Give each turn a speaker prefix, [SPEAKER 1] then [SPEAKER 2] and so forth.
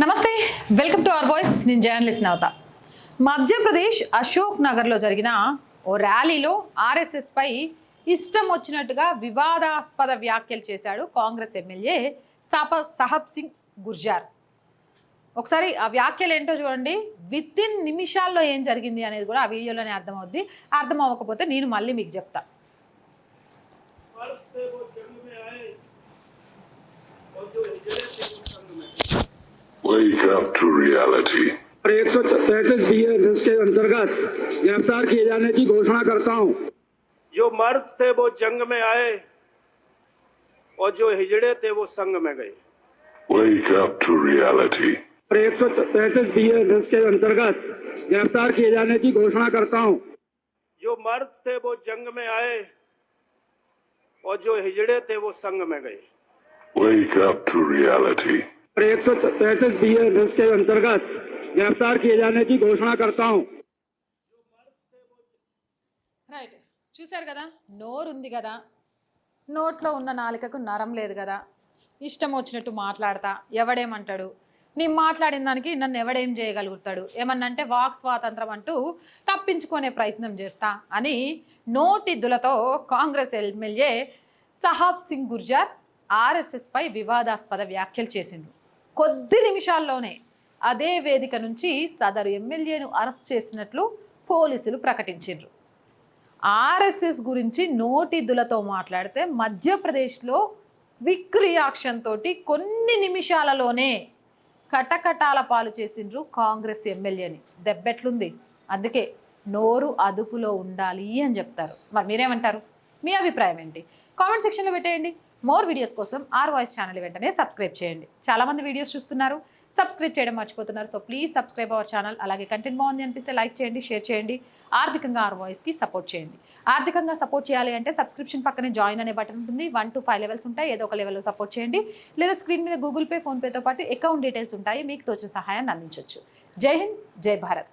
[SPEAKER 1] నమస్తే welcome to our voice నేను journalist Navata Madhya Pradesh Ashok నగర్లో జరిగిన ఓ ర్యాలీలో ఆర్ఎస్ఎస్ పై ఇష్టం వచ్చినట్టుగా వివాదాస్పద వ్యాఖ్యలు చేశాడు కాంగ్రెస్ ఎమ్మెల్యే సాప సహబ్ సింగ్ గుర్జార్ ఒకసారి ఆ వ్యాఖ్యలు ఏంటో చూడండి విత్ ఇన్ నిమిషాల్లో ఏం జరిగింది అనేది కూడా ఆ వీడియోలోనే అర్థమవుద్ది అర్థం అవ్వకపోతే నేను మళ్ళీ మీకు చెప్తా
[SPEAKER 2] वर्ष से वो जंग में आए और जो
[SPEAKER 3] Up to reality.
[SPEAKER 4] और एक सौ तैतीस बी के अंतर्गत गिरफ़्तार किए जाने की घोषणा करता हूँ
[SPEAKER 2] जो मर्द थे वो जंग में आए और जो हिजड़े थे वो संग में गए
[SPEAKER 3] Wake up to reality.
[SPEAKER 4] और एक सौ तैतीस बी के अंतर्गत गिरफ़्तार किए जाने की घोषणा करता हूँ
[SPEAKER 2] जो मर्द थे वो जंग में आए और जो हिजड़े थे वो संग में गए
[SPEAKER 3] Wake up to reality.
[SPEAKER 4] और एक सौ तैतीस बी के अंतर्गत गिरफ्तार किए जाने की घोषणा करता हूं
[SPEAKER 1] రైట్ చూశారు కదా నోరు ఉంది కదా నోట్లో ఉన్న నాలుకకు నరం లేదు కదా ఇష్టం వచ్చినట్టు మాట్లాడతా ఎవడేమంటాడు నేను మాట్లాడిన దానికి నన్ను ఎవడేం చేయగలుగుతాడు ఏమన్నంటే వాక్ స్వాతంత్రం అంటూ తప్పించుకునే ప్రయత్నం చేస్తా అని నోటిద్దులతో కాంగ్రెస్ ఎమ్మెల్యే సహాబ్ సింగ్ గుర్జార్ ఆర్ఎస్ఎస్పై వివాదాస్పద వ్యాఖ్యలు చేసిండ్రు కొద్ది నిమిషాల్లోనే అదే వేదిక నుంచి సదరు ఎమ్మెల్యేను అరెస్ట్ చేసినట్లు పోలీసులు ప్రకటించిండ్రు. ఆర్ఎస్ఎస్ గురించి నోటిదులతో మాట్లాడితే మధ్యప్రదేశ్లో క్విక్ రియాక్షన్ తోటి కొన్ని నిమిషాలలోనే కటకటాల పాలు చేసిండ్రు కాంగ్రెస్ ఎమ్మెల్యేని. దెబ్బెట్లుంది. అందుకే నోరు అదుపులో ఉండాలి అని చెప్తారు. మరి మీరేమంటారు? మీ అభిప్రాయం ఏంటి? కామెంట్ సెక్షన్లో పెట్టేయండి. మోర్ వీడియోస్ కోసం ఆర్ వాయిస్ ఛానల్ వెంటనే సబ్స్క్రైబ్ చేయండి. చాలామంది వీడియోస్ చూస్తున్నారు. సబ్స్క్రైబ్ చేయడం మర్చిపోతున్నారు. So please subscribe our channel. అలాగే కంటెంట్ బాగుంది అనిపిస్తే లైక్ చేయండి షేర్ చేయండి. ఆర్థికంగా ఆర్ వాయిస్కి సపోర్ట్ చేయండి. ఆర్థికంగా సపోర్ట్ చేయాలి అంటే సబ్స్క్రిప్షన్ పక్కనే జాయిన్ అనే బటన్ ఉంటుంది. వన్ టు ఫైవ్ లెవెల్స్ ఉంటాయి. ఏదో ఒక లెవెల్లో సపోర్ట్ చేయండి. లేదా స్క్రీన్ మీద గూగుల్ పే ఫోన్పేతో పాటు అకౌంట్ డీటెయిల్స్ ఉంటాయి. మీకు తోచిన సహాయాన్ని అందించవచ్చు జై హింద్ జై భారత్.